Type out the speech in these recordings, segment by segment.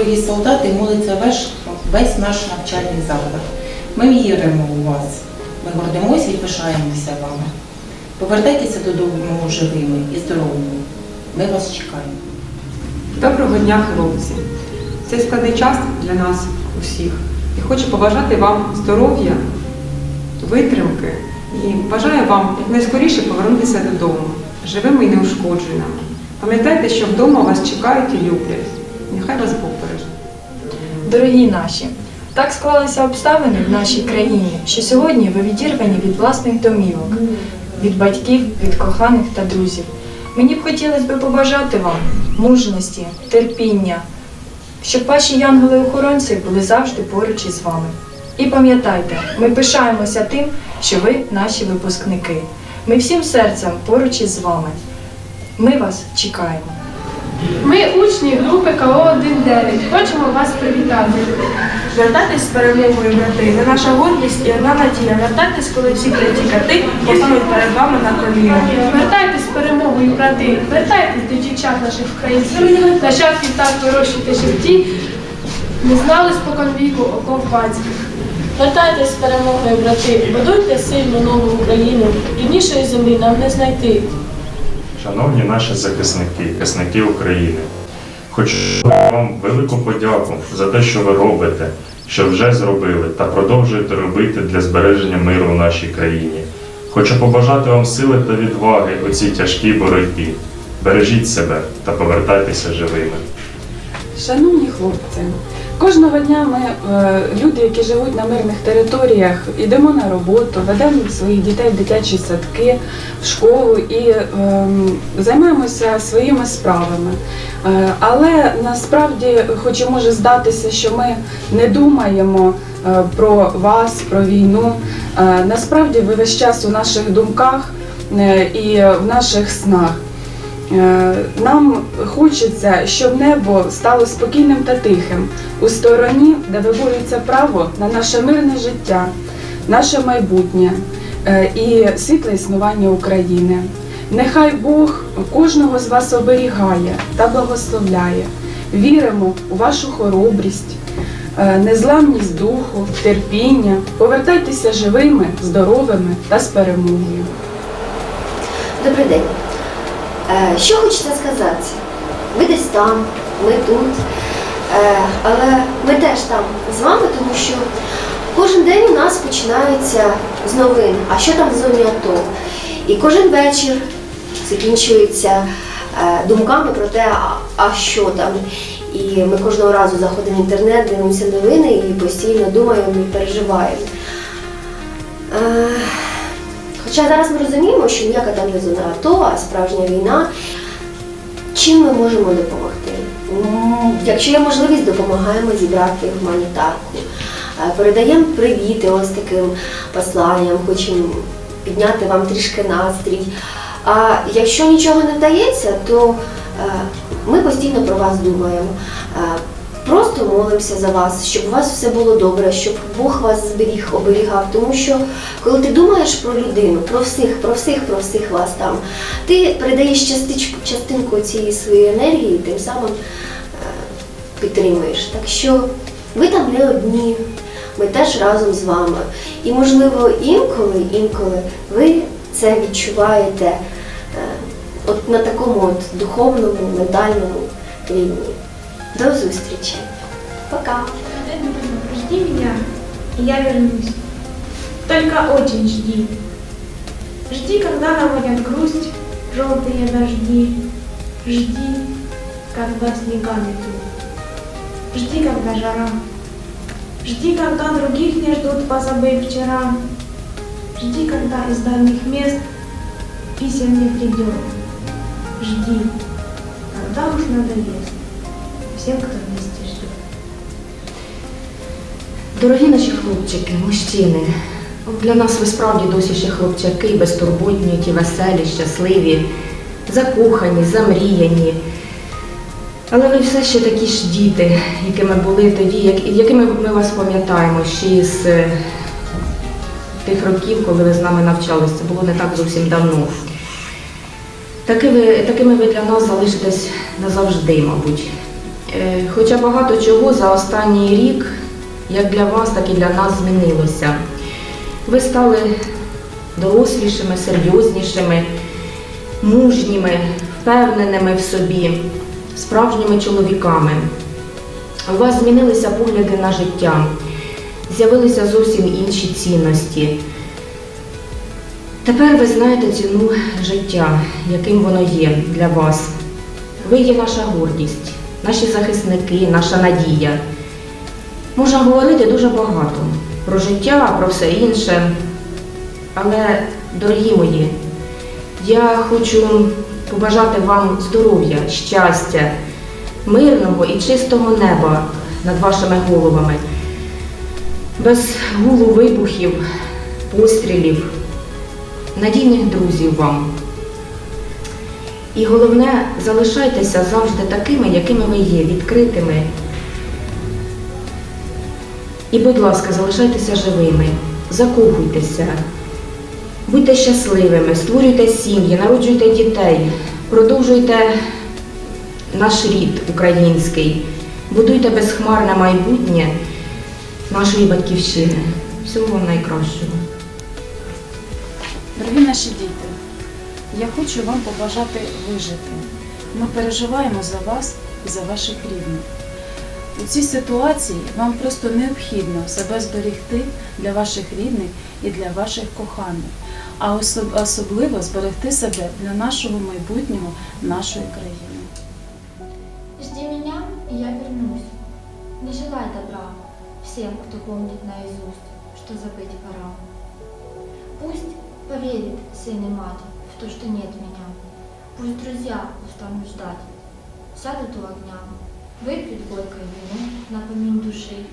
дорогі солдати, молиться весь, весь наш навчальний заклад. Ми віримо у вас. Ми гордимося і пишаємося вами. Повертайтеся додому живими і здоровими. Ми вас чекаємо. Доброго дня, хлопці! Цей складний час для нас усіх. І хочу побажати вам здоров'я, витримки і бажаю вам якнайскоріше повернутися додому, живими і неушкодженими. Пам'ятайте, що вдома вас чекають і люблять. Нехай вас Бог береже. Дорогі наші, так склалися обставини в нашій країні, що сьогодні ви відірвані від власних домівок, від батьків, від коханих та друзів. Мені б хотілося б побажати вам мужності, терпіння, щоб ваші янголи-охоронці були завжди поруч із вами. І пам'ятайте, ми пишаємося тим, що ви наші випускники. Ми всім серцем поруч із вами. Ми вас чекаємо. Ми учні групи КО-19. Хочемо вас привітати. Вертайтесь з перемогою, брати, ви наша гордість і одна надія. Вертайтесь, коли всі кляті кати постануть перед вами на коліна. Вертайтесь з перемогою, брати. Вертайтесь до дівчат наших українців. Нащадків так вирощуйте житті. Не знали спокон віку окоп батьків. Вертайтесь з перемогою, брати, будуйте сильну нову Україну, ріднішої землі нам не знайти. Шановні наші захисники, захисники України, хочу вам велику подяку за те, що ви робите, що вже зробили та продовжуєте робити для збереження миру в нашій країні. Хочу побажати вам сили та відваги у цій тяжкій боротьбі. Бережіть себе та повертайтеся живими. Шановні хлопці, кожного дня ми, е, люди, які живуть на мирних територіях, йдемо на роботу, ведемо своїх дітей в дитячі садки, в школу і ем, займаємося своїми справами. Е, але насправді, хоч і може здатися, що ми не думаємо е, про вас, про війну, насправді ви весь час у наших думках і в наших снах. Е, Нам хочеться, щоб небо стало спокійним та тихим у стороні, де виборюється право на наше мирне життя, наше майбутнє е, і світле існування України. Нехай Бог кожного з вас оберігає та благословляє. Віримо у вашу хоробрість, е, незламність духу, терпіння. Повертайтеся живими, здоровими та з перемогою. Добрий день. Е, Що хочете сказати? Ви десь там, ми тут. Е, Але ми теж там з вами, тому що кожен день у нас починається з новин, а що там в зоні АТО. І кожен вечір закінчується е, думками про те, а що там. І ми кожного разу заходимо в інтернет, дивимося новини і постійно думаємо і переживаємо. Е, Хоча зараз ми розуміємо, що ніяка там не зона АТО, а справжня війна. Чим ми можемо допомогти? Якщо є можливість, допомагаємо зібрати гуманітарку. Е, Передаємо привіти ось таким посланням, хочемо підняти вам трішки настрій. А якщо нічого не вдається, то е, ми постійно про вас думаємо. Просто молимося за вас, щоб у вас все було добре, щоб Бог вас зберіг, оберігав. Тому що коли ти думаєш про людину, про всіх, про всіх, про всіх вас там, ти передаєш частичку, частинку цієї своєї енергії, тим самим е, підтримуєш. Так що ви там не одні, ми теж разом з вами. І можливо інколи, інколи ви це відчуваєте е, от на такому от духовному, ментальному рівні. До зустрічі. Пока. Жди меня, и я вернусь. Только очень жди. Жди, когда наводят грусть желтые дожди. Жди, когда снега метут. Жди, когда жара. Жди, когда других не ждут, позабыв вчера. Жди, когда из дальних мест писем не придет. Жди, когда уж надоест всем, кто вместе ждет. Дорогі наші хлопчики, мужчини, для нас ви справді досі ще хлопчаки, безтурботні, ті веселі, щасливі, закохані, замріяні. Але ви все ще такі ж діти, якими були тоді, як- якими ми вас пам'ятаємо ще з е, тих років, коли ви з нами навчалися. Це було не так зовсім давно. Такими ви для нас залишитесь назавжди, мабуть. Е, Хоча багато чого за останній рік, як для вас, так і для нас змінилося. Ви стали дорослішими, серйознішими, мужніми, впевненими в собі, справжніми чоловіками. У вас змінилися погляди на життя, з'явилися зовсім інші цінності. Тепер ви знаєте ціну життя, яким воно є для вас. Ви є наша гордість, наші захисники, наша надія. Можна говорити дуже багато про життя, про все інше. Але, дорогі мої, я хочу побажати вам здоров'я, щастя, мирного і чистого неба над вашими головами, без гулу вибухів, пострілів, надійних друзів вам. І головне, залишайтеся завжди такими, якими ви є, відкритими. І, будь ласка, залишайтеся живими, закохуйтеся, будьте щасливими, створюйте сім'ї, народжуйте дітей, продовжуйте наш рід український, будуйте безхмарне майбутнє нашої батьківщини. Всього вам найкращого. Дорогі наші діти, я хочу вам побажати вижити. Ми переживаємо за вас і за ваших рідних. У цій ситуації вам просто необхідно себе зберегти для ваших рідних і для ваших коханих, а особ- особливо зберегти себе для нашого майбутнього, нашої країни. Жди меня, и я вернусь. Не желай добра всем, кто помнит наизусть, что забыть пора. Пусть поверит сын и то, что нет меня. Пусть друзья устанут ждать. Сядут у огня, выпьют горькое вино на помин души.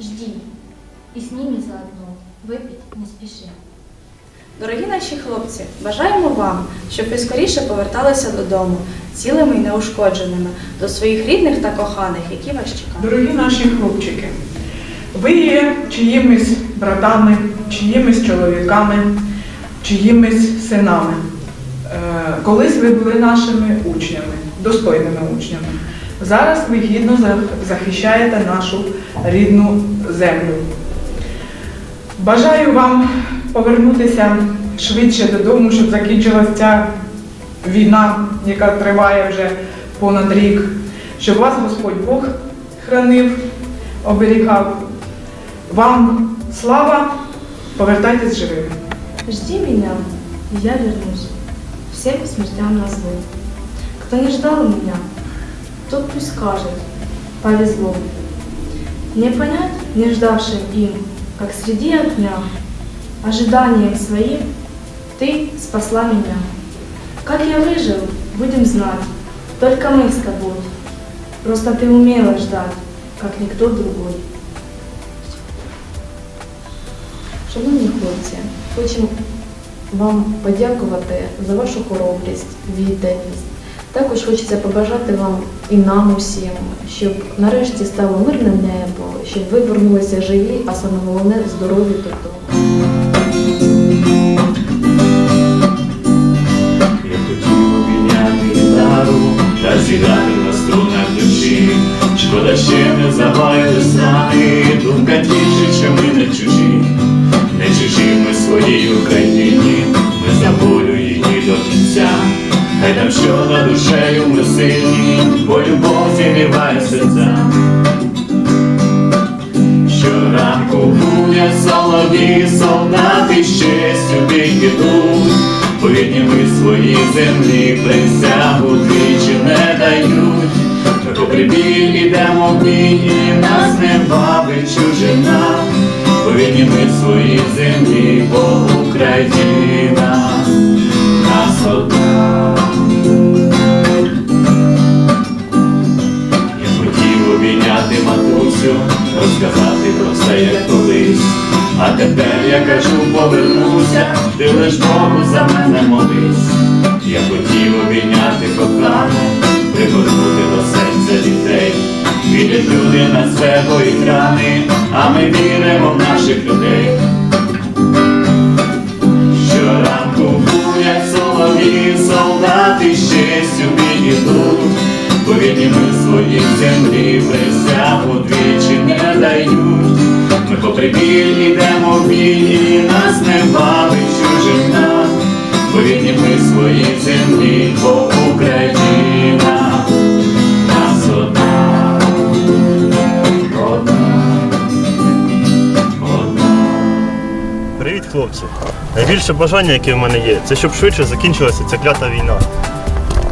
Жди, и с ними заодно выпить не спеши. Дорогі наші хлопці, бажаємо вам, щоб ви скоріше поверталися додому, цілими і неушкодженими, до своїх рідних та коханих, які вас чекають. Дорогі наші хлопчики, ви є чиїмись братами, чиїмись чоловіками, чиїмись синами. Е, Колись ви були нашими учнями, достойними учнями. Зараз ви гідно захищаєте нашу рідну землю. Бажаю вам повернутися швидше додому, щоб закінчилася ця війна, яка триває вже понад рік, щоб вас Господь Бог хранив, оберігав. Вам слава, повертайтесь живими. Жди меня, и я вернусь. Всем смертям назло. Кто не ждал меня, тот пусть скажет, повезло. Не понять не ждавшим им, как среди огня, ожиданием своим ты спасла меня. Как я выжил, будем знать, только мы с тобой. Просто ты умела ждать, как никто другой. Шановні хлопці, хочемо вам подякувати за вашу хоробрість, відданість. Також хочеться побажати вам і нам усім, щоб нарешті стало мирне небо, щоб ви вернулися живі, а саме головне здорові додому. Я хотів обійняти гітару та зіграти на струнах душі. Шкода ще не забає весни, думка тішить, що ми не чужі, не чужі ми своїй Україні, ми за волю її до кінця. Хай там що над душею ми сильні, бо любов зігріває серця. Щоранку гулять солові, солдати з честю бій ідуть, ми свої землі присягу двічі не дають. Попри біль ідемо в бій, і нас не бавить чужина, рідні ми свої землі, бо Україна нас одна. Я хотів обійняти матусю, розказати про все, як колись. А тепер я кажу, повернуся, ти лиш Богу за мене молись. Я хотів обійняти кохану, пригорнути до серця дітей. Відуть люди на себе і рани, а ми віримо в наших людей. Щоранку гулять солові, солдати бій ідуть, бо рідні ми свої своїй землі присягу двічі не дають. Ми попри біль ідемо в бій, і нас не бавить чужина, бо рідні ми своїй землі, бо Україна Привіт, хлопці! Найбільше бажання, яке в мене є, це щоб швидше закінчилася ця клята війна.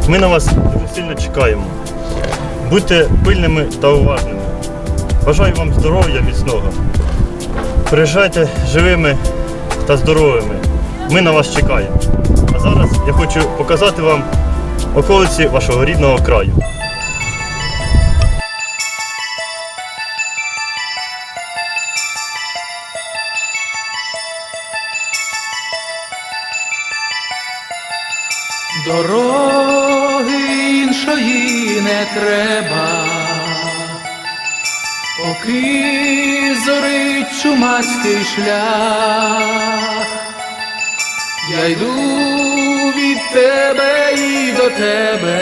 Ми на вас дуже сильно чекаємо. Будьте пильними та уважними. Бажаю вам здоров'я міцного. Приїжджайте живими та здоровими. Ми на вас чекаємо. А зараз я хочу показати вам околиці вашого рідного краю. Чумацький шлях, я йду від тебе і до тебе,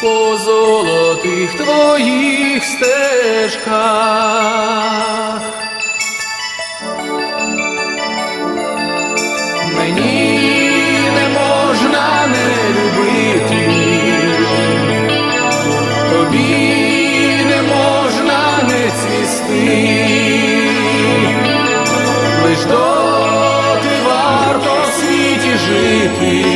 по золотих твоїх стежках. Лиш доти